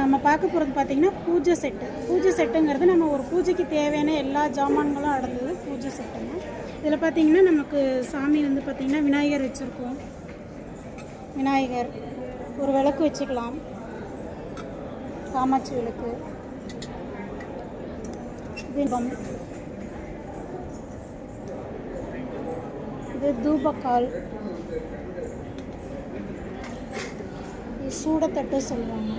நம்ம பார்க்க போகிறது பார்த்திங்கன்னா பூஜை செட்டு. பூஜை செட்டுங்கிறது நம்ம ஒரு பூஜைக்கு தேவையான எல்லா ஜாமான்களும் அடந்தது பூஜை செட்டுங்க இதில் பார்த்திங்கன்னா நமக்கு சாமி வந்து பார்த்திங்கன்னா விநாயகர் வச்சுருக்கோம். விநாயகர். ஒரு விளக்கு வச்சுக்கலாம். காமாட்சி விளக்கு. தீபம். இது தூபக்கால். இது சூடத்தட்டு சொல்லுவாங்க.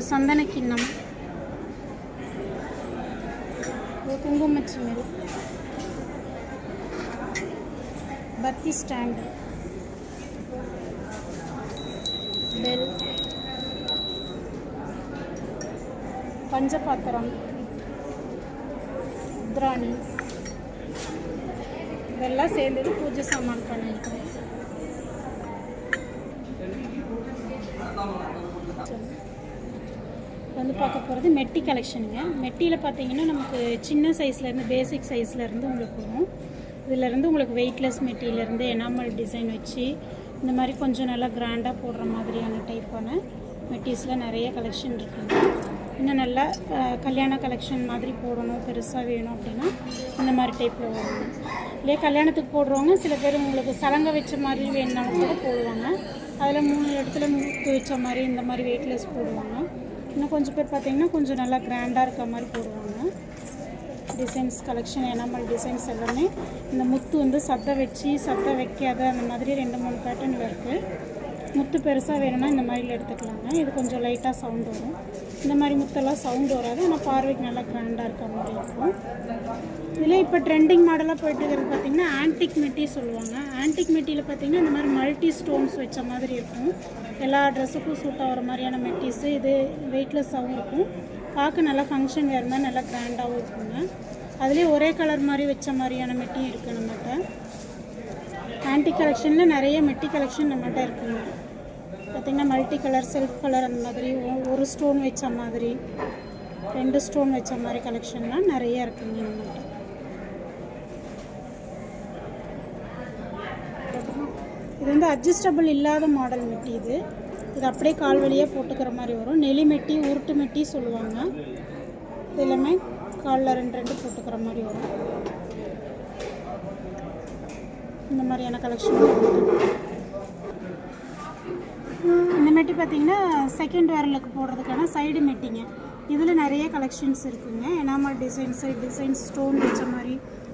ஒரு சந்தன கிண்ணம் ஒரு குங்குமச்சிமிழ் பத்தி ஸ்டாண்டு பெல் பஞ்சபாத்திரம் உத்ராணி இதெல்லாம் சேர்ந்தது பூஜை சாமான் பண்ணியிருக்கோம் வந்து பார்க்க போகிறது மெட்டி கலெக்ஷனுங்க மெட்டியில் பார்த்தீங்கன்னா நமக்கு சின்ன சைஸ்லேருந்து பேசிக் சைஸ்லேருந்து உங்களுக்கு வரும். இதிலேருந்து உங்களுக்கு வெயிட்லெஸ் மெட்டியிலேருந்து எனாமல் டிசைன் வச்சு இந்த மாதிரி கொஞ்சம் நல்லா கிராண்டாக போடுற மாதிரியான டைப்பான மெட்டீஸில் நிறைய கலெக்ஷன் இருக்குங்க. இன்னும் நல்லா கல்யாண கலெக்ஷன் மாதிரி போடணும் பெருசாக வேணும் அப்படின்னா இந்த மாதிரி டைப்பில் வரும். இல்லையே கல்யாணத்துக்கு போடுறவங்க சில பேர் உங்களுக்கு சலங்க வச்ச மாதிரி வேணுனாலும் கூட போடுவாங்க. அதில் மூணு இடத்துல முத்து வச்ச மாதிரி இந்த மாதிரி வெயிட்லெஸ் போடுவாங்க. இன்னும் கொஞ்சம் பேர் பார்த்தீங்கன்னா கொஞ்சம் நல்லா கிராண்டாக இருக்க மாதிரி போடுவாங்க. டிசைன்ஸ் கலெக்ஷன் எனாமல் டிசைன்ஸ் எல்லாமே. இந்த முத்து வந்து சட்டை வச்சு சட்டை வைக்காத அந்த மாதிரி ரெண்டு மூணு பேட்டர்னில் இருக்குது முத்து பெருசாக வேணும்னா இந்த மாதிரில எடுத்துக்கலாங்க. இது கொஞ்சம் லைட்டாக சவுண்ட் வரும். இந்த மாதிரி முத்தெல்லாம் சவுண்ட் வராது. ஆனால் பார்வைக்கு நல்லா கிராண்டாக இருக்க மாதிரி இருக்கும். இதில் இப்போ ட்ரெண்டிங் மாடலாக போயிட்டு இருக்கிறது பார்த்தீங்கன்னா ஆன்டிக் மெட்டி சொல்லுவாங்க. ஆன்டிக் மெட்டியில் பார்த்திங்கன்னா இந்த மாதிரி மல்டி ஸ்டோன்ஸ் வச்ச மாதிரி இருக்கும். எல்லா ட்ரெஸ்ஸுக்கும் சூட் ஆகிற மாதிரியான மெட்டிஸு. இது வெயிட்லெஸ்ஸாகவும் இருக்கும். பார்க்க நல்லா ஃபங்க்ஷன் வேறு மாதிரி நல்லா கிராண்டாகவும் இருக்குங்க. அதுலேயே ஒரே கலர் மாதிரி வச்ச மாதிரியான மெட்டியும் இருக்குது நம்மகிட்ட. ஆன்டி கலெக்ஷனில் நிறைய மெட்டி கலெக்ஷன் நம்மகிட்ட இருக்குங்க பார்த்திங்கன்னா மல்டி கலர் செல்ஃப் கலர் அந்த மாதிரி ஒரு ஸ்டோன் வச்ச மாதிரி ரெண்டு ஸ்டோன் வச்ச மாதிரி கலெக்ஷன்லாம் நிறைய இருக்குங்க நம்மகிட்ட. இது வந்து அட்ஜஸ்டபிள் இல்லாத மாடல் மெட்டி இது. இது அப்படியே கால் வழியாக போட்டுக்கிற மாதிரி வரும். நெலி மெட்டி உருட்டு மெட்டி சொல்லுவாங்க. இது எல்லாமே காலில் ரெண்டு ரெண்டு போட்டுக்கிற மாதிரி வரும். இந்த மாதிரியான கலெக்ஷன் இந்த மெட்டி பார்த்தீங்கன்னா செகண்ட் வேரலுக்கு போடுறதுக்கான சைடு மெட்டிங்க. இதில் நிறைய கலெக்ஷன்ஸ் இருக்குங்க. எனாமல் டிசைன்ஸு டிசைன்ஸ் ஸ்டோன் வச்ச மாதிரி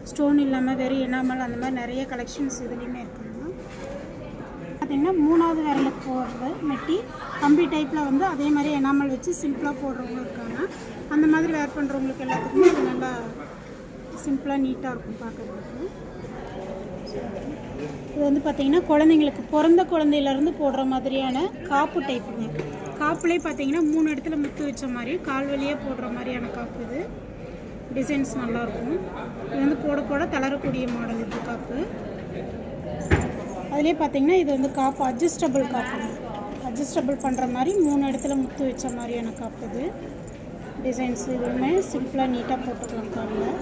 ஸ்டோன் இல்லாமல் வெறும் எனாமல் அந்த மாதிரி நிறைய கலெக்ஷன்ஸ் இதுலேயுமே இருக்குங்க. பார்த்திங்கன்னா மூணாவது விரலுக்கு போடுறது மெட்டி கம்பி டைப்பில் வந்து அதே மாதிரி எனாமல் வச்சு சிம்பிளாக போடுறவங்க இருக்காங்க. அந்த மாதிரி வேர் பண்ணுறவங்களுக்கு எல்லாத்துக்குமே இது நல்லா சிம்பிளாக நீட்டாக இருக்கும் பார்க்குறதுக்கு. இது வந்து பார்த்தீங்கன்னா குழந்தைங்களுக்கு பிறந்த குழந்தையிலேருந்து போடுற மாதிரியான காப்பு டைப்புங்க காப்புலேயே பார்த்தீங்கன்னா மூணு இடத்துல முத்து வச்ச மாதிரி கால் வழியே போடுற மாதிரியான காப்பு இது. டிசைன்ஸ் நல்லாயிருக்கும் இது வந்து போட போட தளரக்கூடிய மாடல் இது காப்பு. அதுலேயே பார்த்தீங்கன்னா இது வந்து காப்பு அட்ஜஸ்டபிள் காப்பு. அட்ஜஸ்டபிள் பண்ணுற மாதிரி மூணு இடத்துல முத்து வச்ச மாதிரியான காப்பு இது. டிசைன்ஸ் இதுவுமே சிம்பிளாக நீட்டாக போட்டுக்கலாம் காலில்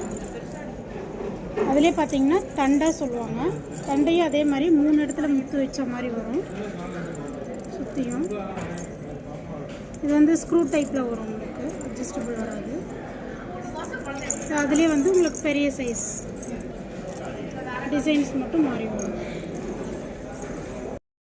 அதுலேயே பார்த்தீங்கன்னா தண்டை சொல்லுவாங்க. தண்டையும் அதே மாதிரி மூணு இடத்துல முத்து வச்ச மாதிரி வரும். சுற்றியும் இது வந்து ஸ்க்ரூ டைப்பில் வரும் உங்களுக்கு. அட்ஜஸ்டபிள் வராது. அதுலேயே வந்து உங்களுக்கு பெரிய சைஸ் டிசைன்ஸ் மட்டும் மாறி வரும்.